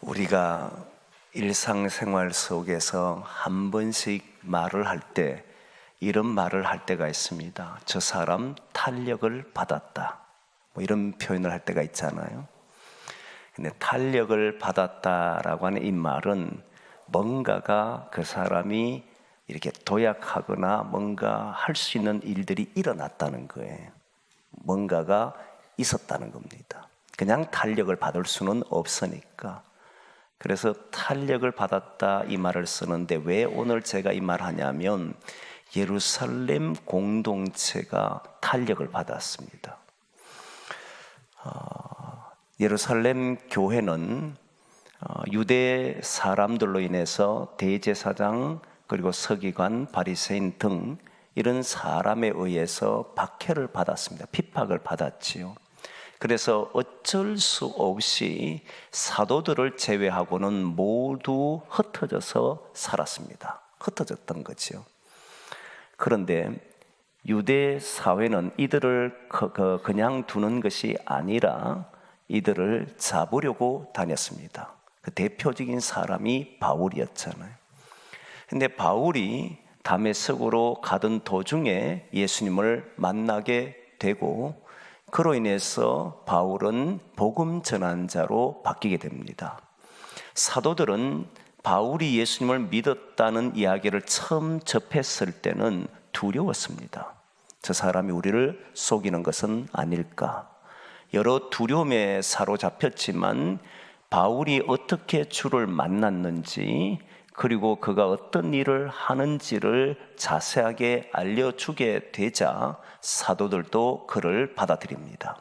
우리가 일상생활 속에서 한 번씩 말을 할 때 이런 말을 할 때가 있습니다. 저 사람 탄력을 받았다. 뭐 이런 표현을 할 때가 있잖아요. 근데 탄력을 받았다라고 하는 이 말은 뭔가가 그 사람이 이렇게 도약하거나 뭔가 할 수 있는 일들이 일어났다는 거예요. 뭔가가 있었다는 겁니다. 그냥 탄력을 받을 수는 없으니까. 그래서 탄력을 받았다 이 말을 쓰는데 왜 오늘 제가 이 말 하냐면 예루살렘 공동체가 탄력을 받았습니다. 어, 예루살렘 교회는 어, 유대 사람들로 인해서 대제사장 그리고 서기관 바리새인 등 이런 사람에 의해서 박해를 받았습니다. 핍박을 받았지요. 그래서 어쩔 수 없이 사도들을 제외하고는 모두 흩어져서 살았습니다. 흩어졌던 거지요. 그런데 유대 사회는 이들을 그냥 두는 것이 아니라 이들을 잡으려고 다녔습니다. 그 대표적인 사람이 바울이었잖아요. 근데 바울이 담에색으로 가던 도중에 예수님을 만나게 되고 그로 인해서 바울은 복음 전환자로 바뀌게 됩니다. 사도들은 바울이 예수님을 믿었다는 이야기를 처음 접했을 때는 두려웠습니다. 저 사람이 우리를 속이는 것은 아닐까. 여러 두려움에 사로잡혔지만 바울이 어떻게 주를 만났는지 그리고 그가 어떤 일을 하는지를 자세하게 알려주게 되자 사도들도 그를 받아들입니다.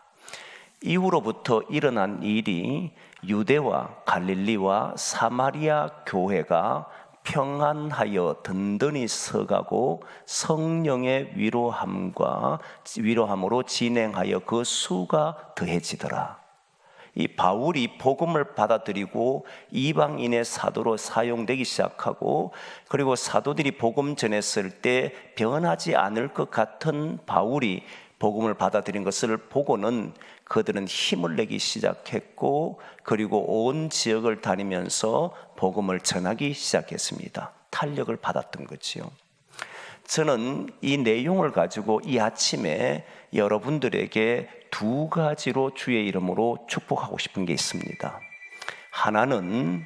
이후로부터 일어난 일이 유대와 갈릴리와 사마리아 교회가 평안하여 든든히 서가고 성령의 위로함과 위로함으로 진행하여 그 수가 더해지더라. 이 바울이 복음을 받아들이고 이방인의 사도로 사용되기 시작하고 그리고 사도들이 복음 전했을 때 변하지 않을 것 같은 바울이 복음을 받아들인 것을 보고는 그들은 힘을 내기 시작했고 그리고 온 지역을 다니면서 복음을 전하기 시작했습니다. 탄력을 받았던 거지요. 저는 이 내용을 가지고 이 아침에 여러분들에게 두 가지로 주의 이름으로 축복하고 싶은 게 있습니다. 하나는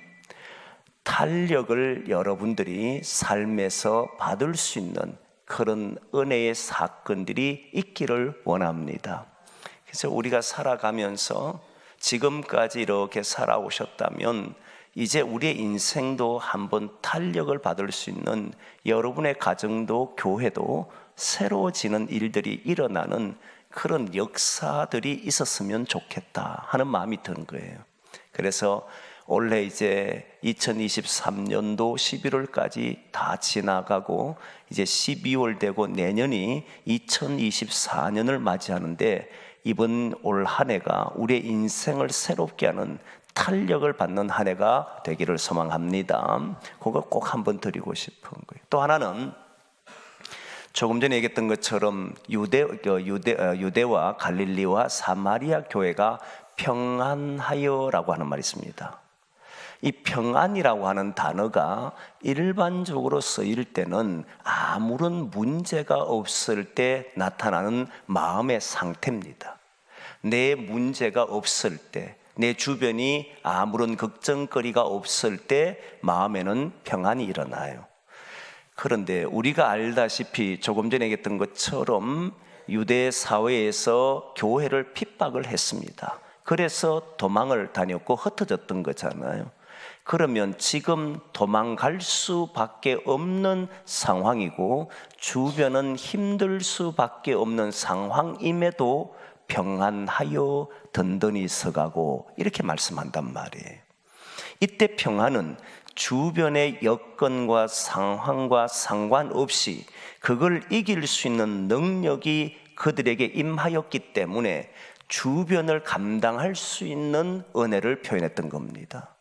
탄력을 여러분들이 삶에서 받을 수 있는 그런 은혜의 사건들이 있기를 원합니다. 그래서 우리가 살아가면서 지금까지 이렇게 살아오셨다면 이제 우리의 인생도 한번 탄력을 받을 수 있는 여러분의 가정도 교회도 새로워지는 일들이 일어나는 그런 역사들이 있었으면 좋겠다 하는 마음이 드는 거예요. 그래서 올해 이제 2023년도 11월까지 다 지나가고 이제 12월 되고 내년이 2024년을 맞이하는데 이번 올 한 해가 우리의 인생을 새롭게 하는 탄력을 받는 한 해가 되기를 소망합니다. 그거 꼭 한번 드리고 싶은 거예요. 또 하나는 조금 전에 얘기했던 것처럼 유대, 유대, 어, 유대와 갈릴리와 사마리아 교회가 평안하여라고 하는 말이 있습니다. 이 평안이라고 하는 단어가 일반적으로 쓰일 때는 아무런 문제가 없을 때 나타나는 마음의 상태입니다. 내 문제가 없을 때, 내 주변이 아무런 걱정거리가 없을 때 마음에는 평안이 일어나요. 그런데 우리가 알다시피 조금 전에 얘기했던 것처럼 유대 사회에서 교회를 핍박을 했습니다. 그래서 도망을 다녔고 흩어졌던 거잖아요. 그러면 지금 도망갈 수밖에 없는 상황이고 주변은 힘들 수밖에 없는 상황임에도 평안하여 든든히 서가고 이렇게 말씀한단 말이에요. 이때 평안은 주변의 여건과 상황과 상관없이 그걸 이길 수 있는 능력이 그들에게 임하였기 때문에 주변을 감당할 수 있는 은혜를 표현했던 겁니다.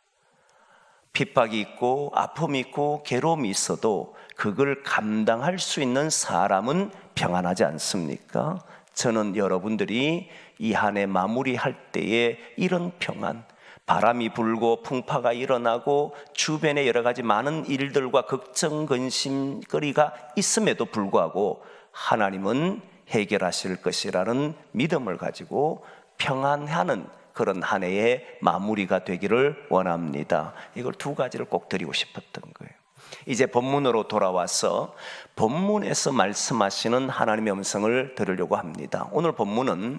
핍박이 있고 아픔이 있고 괴로움이 있어도 그걸 감당할 수 있는 사람은 평안하지 않습니까? 저는 여러분들이 이 한 해 마무리할 때에 이런 평안, 바람이 불고 풍파가 일어나고 주변에 여러 가지 많은 일들과 걱정, 근심거리가 있음에도 불구하고 하나님은 해결하실 것이라는 믿음을 가지고 평안하는 그런 한 해의 마무리가 되기를 원합니다. 이걸 두 가지를 꼭 드리고 싶었던 거예요. 이제 본문으로 돌아와서 본문에서 말씀하시는 하나님의 음성을 들으려고 합니다. 오늘 본문은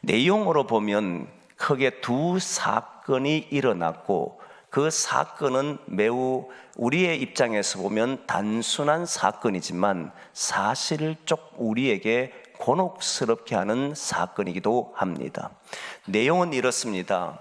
내용으로 보면 크게 두 사건이 일어났고 그 사건은 매우 우리의 입장에서 보면 단순한 사건이지만 사실적 우리에게 곤혹스럽게 하는 사건이기도 합니다. 내용은 이렇습니다.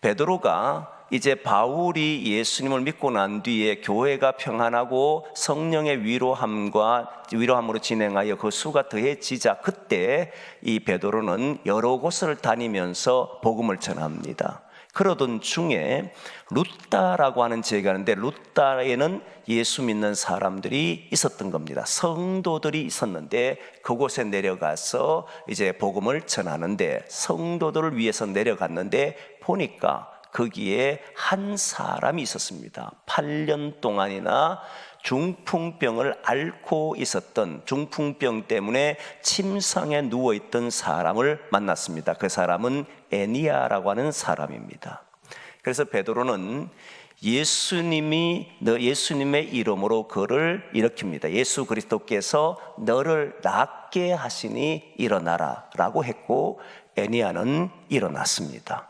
베드로가 이제 바울이 예수님을 믿고 난 뒤에 교회가 평안하고 성령의 위로함과 위로함으로 진행하여 그 수가 더해지자 그때 이 베드로는 여러 곳을 다니면서 복음을 전합니다. 그러던 중에 루따라고 하는 지역이 있는데 루따에는 예수 믿는 사람들이 있었던 겁니다. 성도들이 있었는데 그곳에 내려가서 이제 복음을 전하는데 성도들을 위해서 내려갔는데 보니까 거기에 한 사람이 있었습니다. 8년 동안이나 중풍병을 앓고 있었던 중풍병 때문에 침상에 누워 있던 사람을 만났습니다. 그 사람은 애니아라고 하는 사람입니다. 그래서 베드로는 예수님이 너 예수님의 이름으로 그를 일으킵니다. 예수 그리스도께서 너를 낫게 하시니 일어나라라고 했고 애니아는 일어났습니다.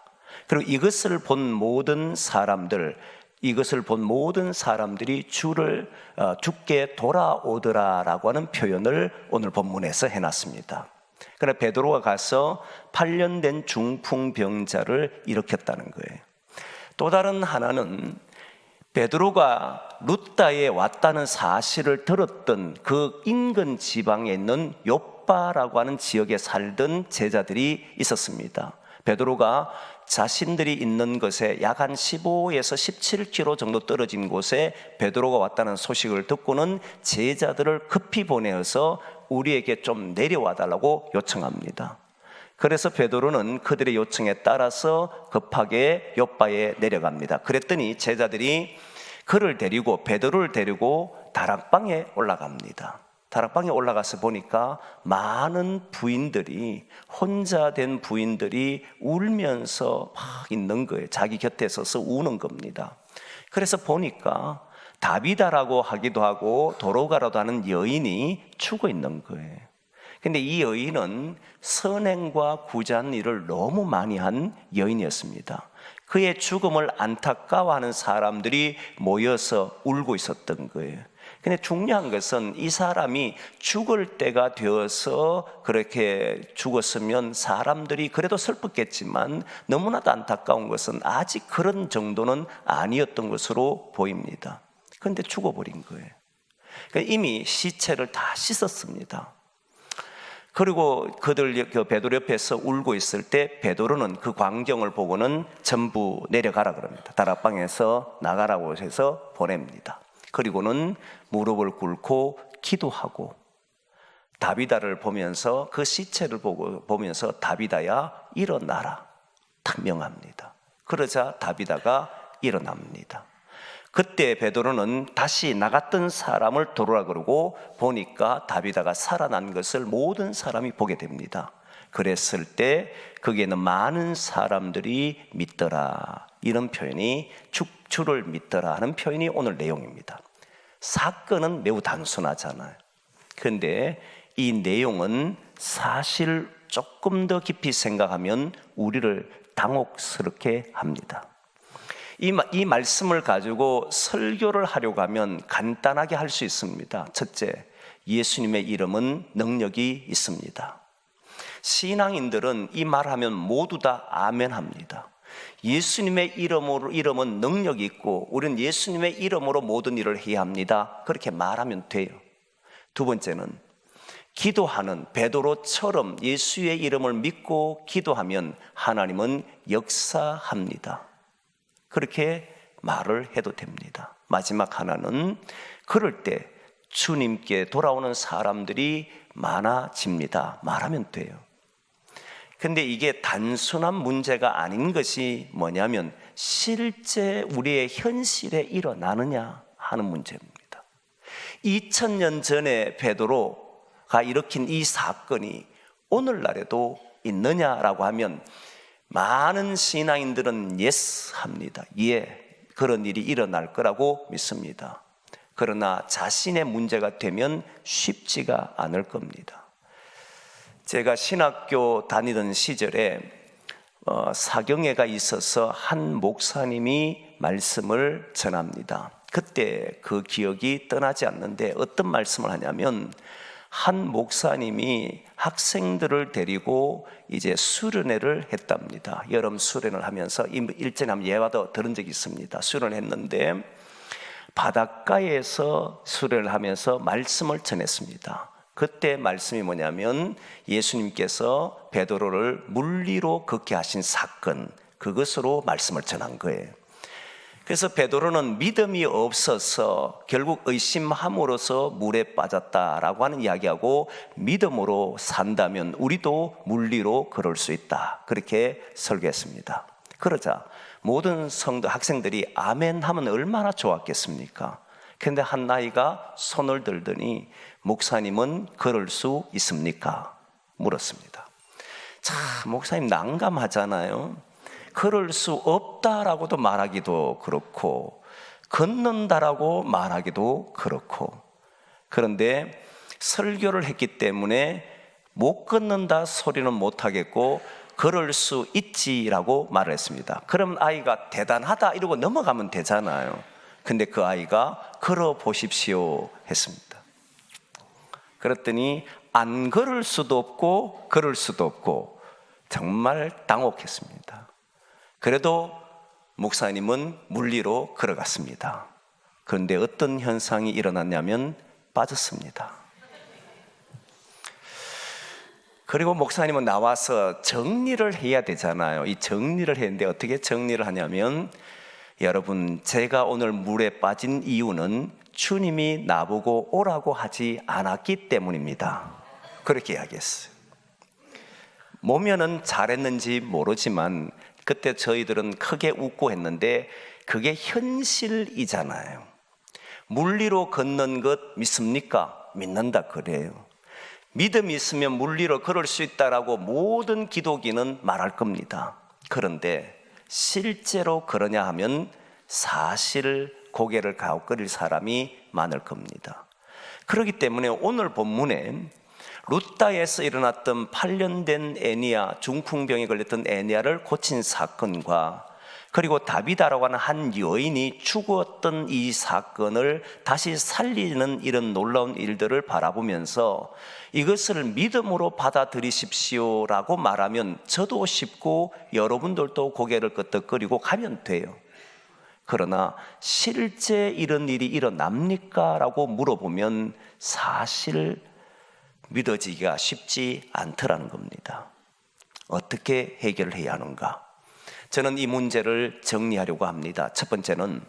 그리고 이것을 본 모든 사람들, 이것을 본 모든 사람들이 주를 어, 죽게 돌아오더라라고 하는 표현을 오늘 본문에서 해놨습니다. 그러나 베드로가 가서 8년 된 중풍병자를 일으켰다는 거예요. 또 다른 하나는 베드로가 루따에 왔다는 사실을 들었던 그 인근 지방에 있는 요빠라고 하는 지역에 살던 제자들이 있었습니다. 베드로가 자신들이 있는 것에 약 한 15에서 17km 정도 떨어진 곳에 베드로가 왔다는 소식을 듣고는 제자들을 급히 보내어서 우리에게 좀 내려와 달라고 요청합니다. 그래서 베드로는 그들의 요청에 따라서 급하게 요바에 내려갑니다. 그랬더니 제자들이 그를 데리고 베드로를 데리고 다락방에 올라갑니다. 다락방에 올라가서 보니까 많은 부인들이 혼자 된 부인들이 울면서 막 있는 거예요. 자기 곁에 서서 우는 겁니다. 그래서 보니까 다비다라고 하기도 하고 도로가라도 하는 여인이 죽어 있는 거예요. 근데 이 여인은 선행과 구잔 일을 너무 많이 한 여인이었습니다. 그의 죽음을 안타까워하는 사람들이 모여서 울고 있었던 거예요. 근데 중요한 것은 이 사람이 죽을 때가 되어서 그렇게 죽었으면 사람들이 그래도 슬펐겠지만 너무나도 안타까운 것은 아직 그런 정도는 아니었던 것으로 보입니다. 그런데 죽어버린 거예요. 그러니까 이미 시체를 다 씻었습니다. 그리고 그들 그 베드로 옆에서 울고 있을 때 베드로는 그 광경을 보고는 전부 내려가라 그럽니다. 다락방에서 나가라고 해서 보냅니다. 그리고는 무릎을 꿇고 기도하고 다비다를 보면서 그 시체를 보고 보면서 다비다야 일어나라 탁 명합니다. 그러자 다비다가 일어납니다. 그때 베드로는 다시 나갔던 사람을 돌아라 그러고 보니까 다비다가 살아난 것을 모든 사람이 보게 됩니다. 그랬을 때 거기에는 많은 사람들이 믿더라. 이런 표현이 축주를 믿더라 하는 표현이 오늘 내용입니다. 사건은 매우 단순하잖아요. 그런데 이 내용은 사실 조금 더 깊이 생각하면 우리를 당혹스럽게 합니다. 이, 이 말씀을 가지고 설교를 하려고 하면 간단하게 할 수 있습니다. 첫째, 예수님의 이름은 능력이 있습니다. 신앙인들은 이 말하면 모두 다 아멘 합니다. 예수님의 이름으로 이름은 능력이 있고 우리는 예수님의 이름으로 모든 일을 해야 합니다. 그렇게 말하면 돼요. 두 번째는 기도하는 베드로처럼 예수의 이름을 믿고 기도하면 하나님은 역사합니다. 그렇게 말을 해도 됩니다. 마지막 하나는 그럴 때 주님께 돌아오는 사람들이 많아집니다. 말하면 돼요. 근데 이게 단순한 문제가 아닌 것이 뭐냐면 실제 우리의 현실에 일어나느냐 하는 문제입니다. 2000년 전에 베드로가 일으킨 이 사건이 오늘날에도 있느냐라고 하면 많은 신앙인들은 예스 합니다. 예, 그런 일이 일어날 거라고 믿습니다. 그러나 자신의 문제가 되면 쉽지가 않을 겁니다. 제가 신학교 다니던 시절에 어, 사경회가 있어서 한 목사님이 말씀을 전합니다. 그때 그 기억이 떠나지 않는데 어떤 말씀을 하냐면 한 목사님이 학생들을 데리고 이제 수련회를 했답니다. 여름 수련을 하면서 한번 예화도 들은 적이 있습니다. 수련을 했는데 바닷가에서 수련을 하면서 말씀을 전했습니다. 그때 말씀이 뭐냐면 예수님께서 베드로를 물리로 걷게 하신 사건 그것으로 말씀을 전한 거예요. 그래서 베드로는 믿음이 없어서 결국 의심함으로써 물에 빠졌다라고 하는 이야기하고 믿음으로 산다면 우리도 물리로 걸을 수 있다. 그렇게 설계했습니다. 그러자 모든 성도 학생들이 아멘 하면 얼마나 좋았겠습니까? 근데 한 나이가 손을 들더니 목사님은 걸을 수 있습니까? 물었습니다. 자, 목사님 난감하잖아요. 걸을 수 없다라고도 말하기도 그렇고 걷는다라고 말하기도 그렇고 그런데 설교를 했기 때문에 못 걷는다 소리는 못 하겠고 걸을 수 있지라고 말을 했습니다. 그럼 아이가 대단하다 이러고 넘어가면 되잖아요. 근데 그 아이가 걸어 보십시오 했습니다. 그랬더니 안 걸을 수도 없고 걸을 수도 없고 정말 당혹했습니다. 그래도 목사님은 물리로 걸어갔습니다. 그런데 어떤 현상이 일어났냐면 빠졌습니다. 그리고 목사님은 나와서 정리를 해야 되잖아요. 이 정리를 했는데 어떻게 정리를 하냐면 여러분, 제가 오늘 물에 빠진 이유는 주님이 나보고 오라고 하지 않았기 때문입니다. 그렇게 이야기했어요. 모면은 잘했는지 모르지만 그때 저희들은 크게 웃고 했는데 그게 현실이잖아요. 물리로 걷는 것 믿습니까? 믿는다 그래요. 믿음이 있으면 물리로 걸을 수 있다라고 모든 기독인은 말할 겁니다. 그런데 실제로 그러냐 하면 사실 고개를 가혹거릴 사람이 많을 겁니다. 그렇기 때문에 오늘 본문에 루타에서 일어났던 8년 된 애니아 중풍병에 걸렸던 애니아를 고친 사건과 그리고 다비다라고 하는 한 여인이 죽었던 이 사건을 다시 살리는 이런 놀라운 일들을 바라보면서 이것을 믿음으로 받아들이십시오라고 말하면 저도 쉽고 여러분들도 고개를 끄덕거리고 가면 돼요. 그러나 실제 이런 일이 일어납니까? 라고 물어보면 사실 믿어지기가 쉽지 않더라는 겁니다. 어떻게 해결을 해야 하는가? 저는 이 문제를 정리하려고 합니다. 첫 번째는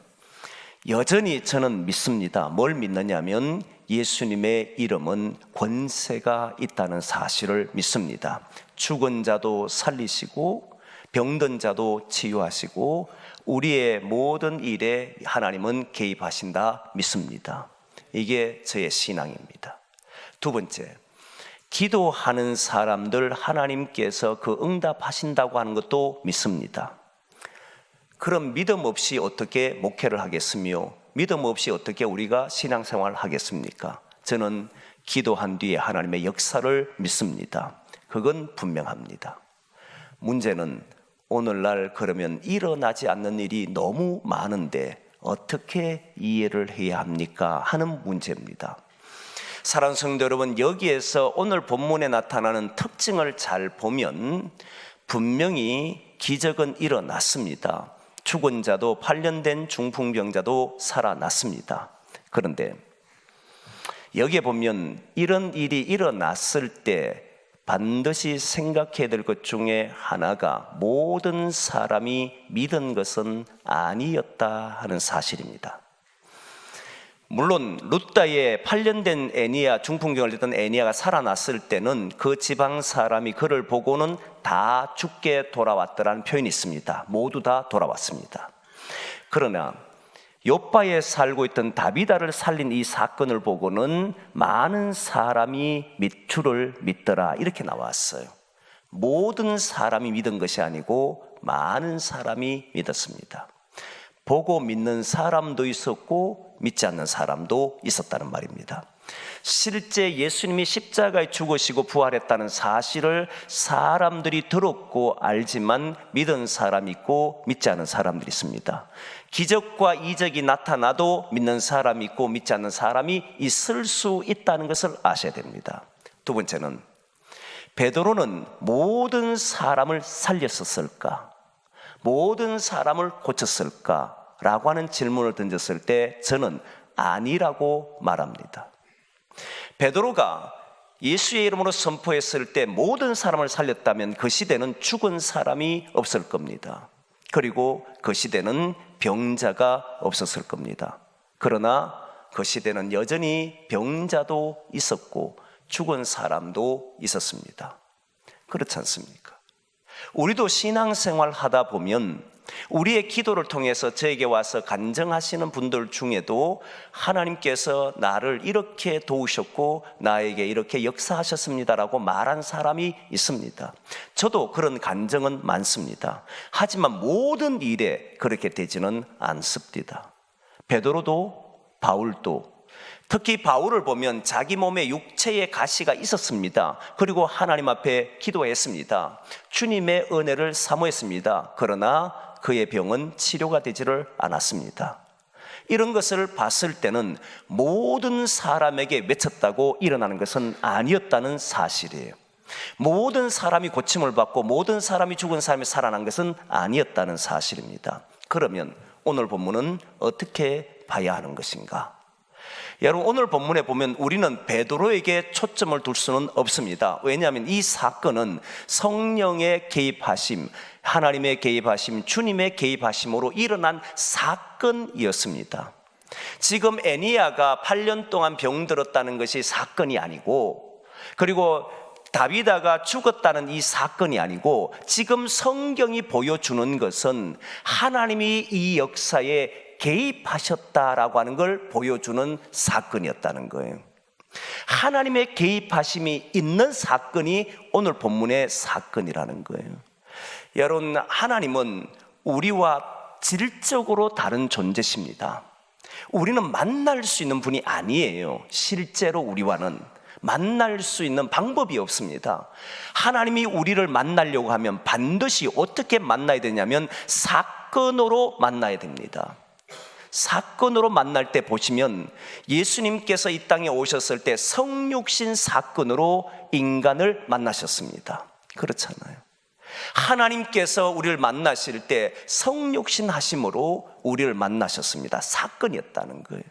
여전히 저는 믿습니다. 뭘 믿느냐면 예수님의 이름은 권세가 있다는 사실을 믿습니다. 죽은 자도 살리시고 병든 자도 치유하시고 우리의 모든 일에 하나님은 개입하신다 믿습니다. 이게 저의 신앙입니다. 두 번째, 기도하는 사람들 하나님께서 그 응답하신다고 하는 것도 믿습니다. 그럼 믿음 없이 어떻게 목회를 하겠으며 믿음 없이 어떻게 우리가 신앙생활을 하겠습니까? 저는 기도한 뒤에 하나님의 역사를 믿습니다. 그건 분명합니다. 문제는 오늘날 그러면 일어나지 않는 일이 너무 많은데 어떻게 이해를 해야 합니까? 하는 문제입니다. 사랑 성도 여러분, 여기에서 오늘 본문에 나타나는 특징을 잘 보면 분명히 기적은 일어났습니다. 죽은 자도 8년 된 중풍병자도 살아났습니다. 그런데 여기에 보면 이런 일이 일어났을 때 반드시 생각해야 될 것 중에 하나가 모든 사람이 믿은 것은 아니었다 하는 사실입니다. 물론 루다의 8년 된 애니아 중풍병을 냈던 애니아가 살아났을 때는 그 지방 사람이 그를 보고는 다 죽게 돌아왔더라는 표현이 있습니다. 모두 다 돌아왔습니다. 그러나 요바에 살고 있던 다비다를 살린 이 사건을 보고는 많은 사람이 미추를 믿더라 이렇게 나왔어요. 모든 사람이 믿은 것이 아니고 많은 사람이 믿었습니다. 보고 믿는 사람도 있었고 믿지 않는 사람도 있었다는 말입니다. 실제 예수님이 십자가에 죽으시고 부활했다는 사실을 사람들이 들었고 알지만 믿은 사람 있고 믿지 않은 사람들이 있습니다. 기적과 이적이 나타나도 믿는 사람이 있고 믿지 않는 사람이 있을 수 있다는 것을 아셔야 됩니다. 두 번째는 베드로는 모든 사람을 살렸었을까? 모든 사람을 고쳤을까? 라고 하는 질문을 던졌을 때 저는 아니라고 말합니다. 베드로가 예수의 이름으로 선포했을 때 모든 사람을 살렸다면 그 시대는 죽은 사람이 없을 겁니다. 그리고 그 시대는 병자가 없었을 겁니다. 그러나 그 시대는 여전히 병자도 있었고 죽은 사람도 있었습니다. 그렇지 않습니까? 우리도 신앙생활 하다 보면 우리의 기도를 통해서 저에게 와서 간증하시는 분들 중에도 하나님께서 나를 이렇게 도우셨고 나에게 이렇게 역사하셨습니다라고 말한 사람이 있습니다. 저도 그런 간증은 많습니다. 하지만 모든 일에 그렇게 되지는 않습니다. 베드로도 바울도 특히 바울을 보면 자기 몸에 육체의 가시가 있었습니다. 그리고 하나님 앞에 기도했습니다. 주님의 은혜를 사모했습니다. 그러나 그의 병은 치료가 되지를 않았습니다. 이런 것을 봤을 때는 모든 사람에게 맺혔다고 일어나는 것은 아니었다는 사실이에요. 모든 사람이 고침을 받고 모든 사람이 죽은 사람이 살아난 것은 아니었다는 사실입니다. 그러면 오늘 본문은 어떻게 봐야 하는 것인가? 여러분 오늘 본문에 보면 우리는 베드로에게 초점을 둘 수는 없습니다. 왜냐하면 이 사건은 성령의 개입하심, 하나님의 개입하심, 주님의 개입하심으로 일어난 사건이었습니다. 지금 애니아가 8년 동안 병들었다는 것이 사건이 아니고 그리고 다비다가 죽었다는 이 사건이 아니고 지금 성경이 보여주는 것은 하나님이 이 역사에 개입하셨다라고 하는 걸 보여주는 사건이었다는 거예요. 하나님의 개입하심이 있는 사건이 오늘 본문의 사건이라는 거예요. 여러분, 하나님은 우리와 질적으로 다른 존재십니다. 우리는 만날 수 있는 분이 아니에요. 실제로 우리와는 만날 수 있는 방법이 없습니다. 하나님이 우리를 만나려고 하면 반드시 어떻게 만나야 되냐면 사건으로 만나야 됩니다. 사건으로 만날 때 보시면 예수님께서 이 땅에 오셨을 때 성육신 사건으로 인간을 만나셨습니다. 그렇잖아요. 하나님께서 우리를 만나실 때 성육신 하심으로 우리를 만나셨습니다. 사건이었다는 거예요.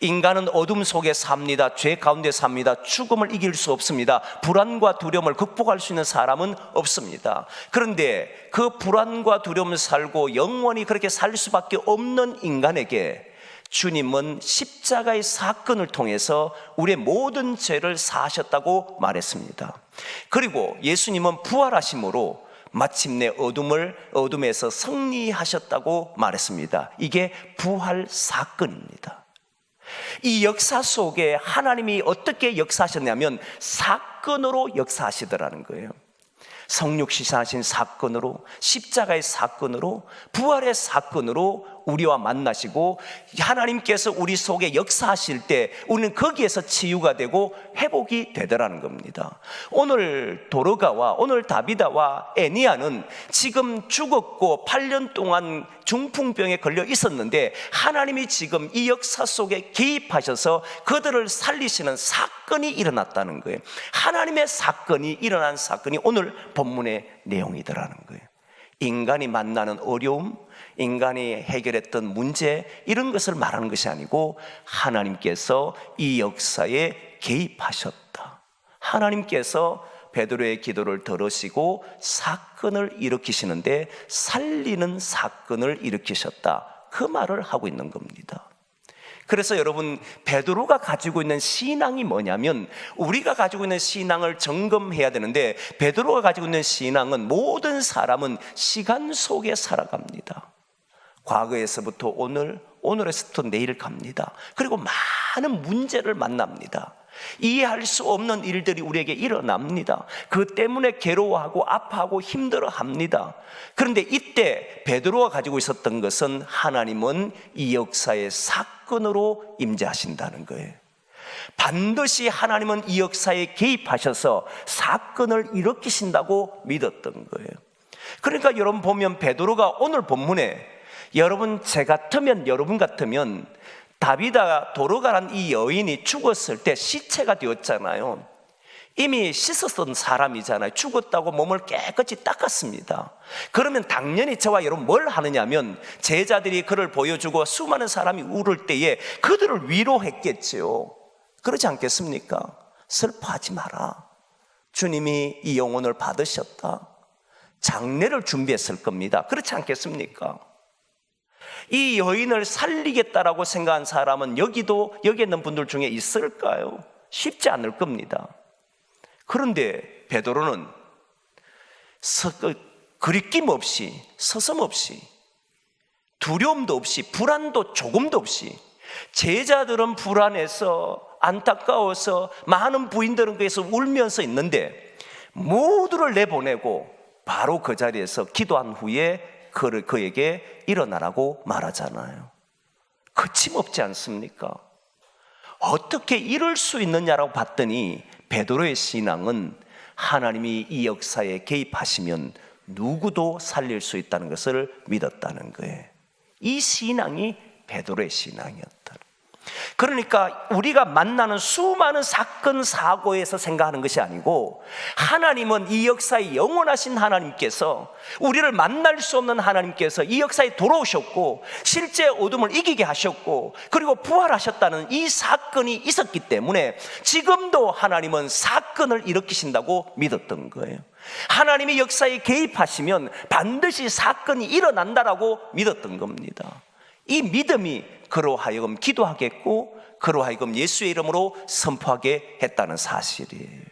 인간은 어둠 속에 삽니다. 죄 가운데 삽니다. 죽음을 이길 수 없습니다. 불안과 두려움을 극복할 수 있는 사람은 없습니다. 그런데 그 불안과 두려움을 살고 영원히 그렇게 살 수밖에 없는 인간에게 주님은 십자가의 사건을 통해서 우리의 모든 죄를 사하셨다고 말했습니다. 그리고 예수님은 부활하심으로 마침내 어둠을 어둠에서 승리하셨다고 말했습니다. 이게 부활 사건입니다. 이 역사 속에 하나님이 어떻게 역사하셨냐면 사건으로 역사하시더라는 거예요. 성육 시사하신 사건으로 십자가의 사건으로 부활의 사건으로 우리와 만나시고 하나님께서 우리 속에 역사하실 때 우리는 거기에서 치유가 되고 회복이 되더라는 겁니다. 오늘 도르가와 오늘 다비다와 애니아는 지금 죽었고 8년 동안 중풍병에 걸려 있었는데 하나님이 지금 이 역사 속에 개입하셔서 그들을 살리시는 사건이 일어났다는 거예요. 하나님의 사건이 일어난 사건이 오늘 본문의 내용이더라는 거예요. 인간이 만나는 어려움, 인간이 해결했던 문제 이런 것을 말하는 것이 아니고 하나님께서 이 역사에 개입하셨다. 하나님께서 베드로의 기도를 들으시고 사건을 일으키시는데 살리는 사건을 일으키셨다. 그 말을 하고 있는 겁니다. 그래서 여러분 베드로가 가지고 있는 신앙이 뭐냐면 우리가 가지고 있는 신앙을 점검해야 되는데 베드로가 가지고 있는 신앙은 모든 사람은 시간 속에 살아갑니다. 과거에서부터 오늘, 오늘에서부터 내일 갑니다. 그리고 많은 문제를 만납니다. 이해할 수 없는 일들이 우리에게 일어납니다. 그 때문에 괴로워하고 아파하고 힘들어 합니다. 그런데 이때 베드로가 가지고 있었던 것은 하나님은 이 역사의 사건으로 임재하신다는 거예요. 반드시 하나님은 이 역사에 개입하셔서 사건을 일으키신다고 믿었던 거예요. 그러니까 여러분 보면 베드로가 오늘 본문에 여러분 제 같으면 여러분 같으면 다비다 도로가란 이 여인이 죽었을 때 시체가 되었잖아요. 이미 씻었던 사람이잖아요. 죽었다고 몸을 깨끗이 닦았습니다. 그러면 당연히 저와 여러분 뭘 하느냐면 제자들이 그를 보여주고 수많은 사람이 울을 때에 그들을 위로했겠지요. 그러지 않겠습니까? 슬퍼하지 마라. 주님이 이 영혼을 받으셨다. 장례를 준비했을 겁니다. 그렇지 않겠습니까? 이 여인을 살리겠다라고 생각한 사람은 여기도 여기 있는 분들 중에 있을까요? 쉽지 않을 겁니다. 그런데 베드로는 서, 그, 그리낌 없이 서슴 없이 두려움도 없이 불안도 조금도 없이 제자들은 불안해서 안타까워서 많은 부인들은 거기서 울면서 있는데 모두를 내보내고 바로 그 자리에서 기도한 후에 그를 그에게 일어나라고 말하잖아요. 거침없지 않습니까? 어떻게 이럴 수 있느냐라고 봤더니 베드로의 신앙은 하나님이 이 역사에 개입하시면 누구도 살릴 수 있다는 것을 믿었다는 거예요. 이 신앙이 베드로의 신앙이었다. 그러니까 우리가 만나는 수많은 사건 사고에서 생각하는 것이 아니고 하나님은 이 역사에 영원하신 하나님께서 우리를 만날 수 없는 하나님께서 이 역사에 돌아오셨고 실제 어둠을 이기게 하셨고 그리고 부활하셨다는 이 사건이 있었기 때문에 지금도 하나님은 사건을 일으키신다고 믿었던 거예요. 하나님이 역사에 개입하시면 반드시 사건이 일어난다라고 믿었던 겁니다. 이 믿음이 그로 하여금 기도하겠고 그로 하여금 예수의 이름으로 선포하게 했다는 사실이에요.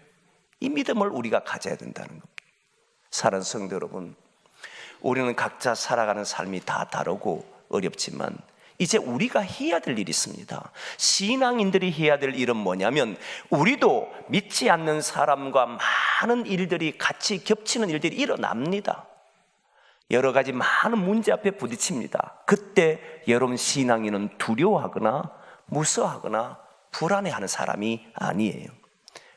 이 믿음을 우리가 가져야 된다는 겁니다. 사랑하는 성도 여러분, 우리는 각자 살아가는 삶이 다 다르고 어렵지만 이제 우리가 해야 될 일이 있습니다. 신앙인들이 해야 될 일은 뭐냐면 우리도 믿지 않는 사람과 많은 일들이 같이 겹치는 일들이 일어납니다. 여러 가지 많은 문제 앞에 부딪힙니다. 그때 여러분 신앙인은 두려워하거나 무서워하거나 불안해하는 사람이 아니에요.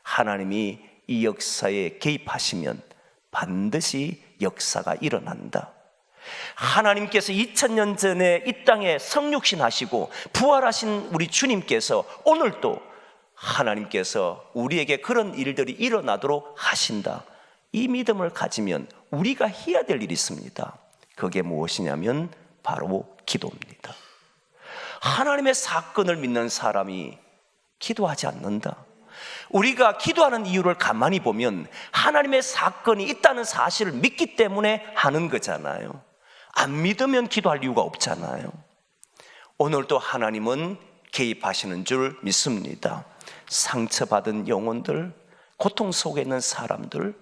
하나님이 이 역사에 개입하시면 반드시 역사가 일어난다. 하나님께서 2000년 전에 이 땅에 성육신 하시고 부활하신 우리 주님께서 오늘도 하나님께서 우리에게 그런 일들이 일어나도록 하신다. 이 믿음을 가지면 우리가 해야 될 일이 있습니다. 그게 무엇이냐면 바로 기도입니다. 하나님의 사건을 믿는 사람이 기도하지 않는다. 우리가 기도하는 이유를 가만히 보면 하나님의 사건이 있다는 사실을 믿기 때문에 하는 거잖아요. 안 믿으면 기도할 이유가 없잖아요. 오늘도 하나님은 개입하시는 줄 믿습니다. 상처받은 영혼들, 고통 속에 있는 사람들,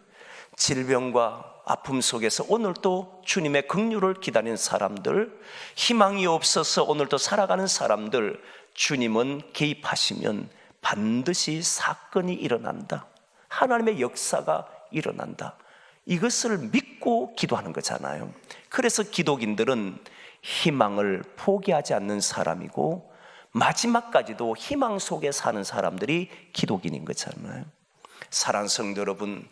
질병과 아픔 속에서 오늘도 주님의 긍휼을 기다리는 사람들, 희망이 없어서 오늘도 살아가는 사람들, 주님은 개입하시면 반드시 사건이 일어난다. 하나님의 역사가 일어난다. 이것을 믿고 기도하는 거잖아요. 그래서 기독인들은 희망을 포기하지 않는 사람이고 마지막까지도 희망 속에 사는 사람들이 기독인인 거잖아요. 사랑 성도 여러분,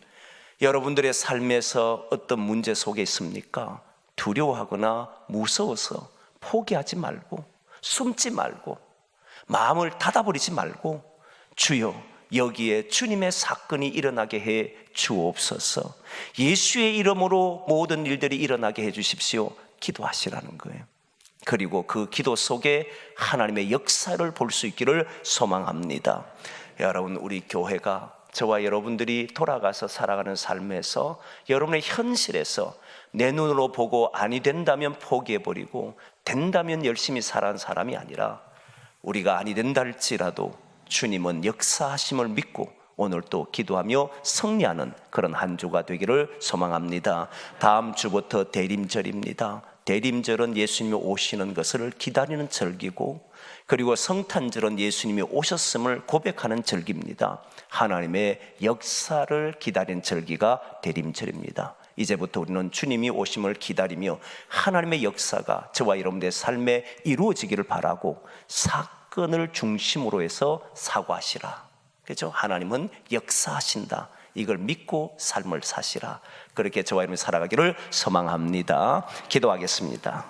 여러분들의 삶에서 어떤 문제 속에 있습니까? 두려워하거나 무서워서 포기하지 말고 숨지 말고 마음을 닫아버리지 말고 주여 여기에 주님의 사건이 일어나게 해 주옵소서. 예수의 이름으로 모든 일들이 일어나게 해 주십시오. 기도하시라는 거예요. 그리고 그 기도 속에 하나님의 역사를 볼 수 있기를 소망합니다. 여러분, 우리 교회가 저와 여러분들이 돌아가서 살아가는 삶에서 여러분의 현실에서 내 눈으로 보고 아니 된다면 포기해버리고 된다면 열심히 살아가는 사람이 아니라 우리가 아니 된다 할지라도 주님은 역사하심을 믿고 오늘 또 기도하며 승리하는 그런 한 주가 되기를 소망합니다. 다음 주부터 대림절입니다. 대림절은 예수님이 오시는 것을 기다리는 절기고 그리고 성탄절은 예수님이 오셨음을 고백하는 절기입니다. 하나님의 역사를 기다리는 절기가 대림절입니다. 이제부터 우리는 주님이 오심을 기다리며 하나님의 역사가 저와 여러분들의 삶에 이루어지기를 바라고 사건을 중심으로 해서 사고하시라. 그죠? 하나님은 역사하신다. 이걸 믿고 삶을 사시라. 그렇게 저와 여러분이 살아가기를 소망합니다. 기도하겠습니다.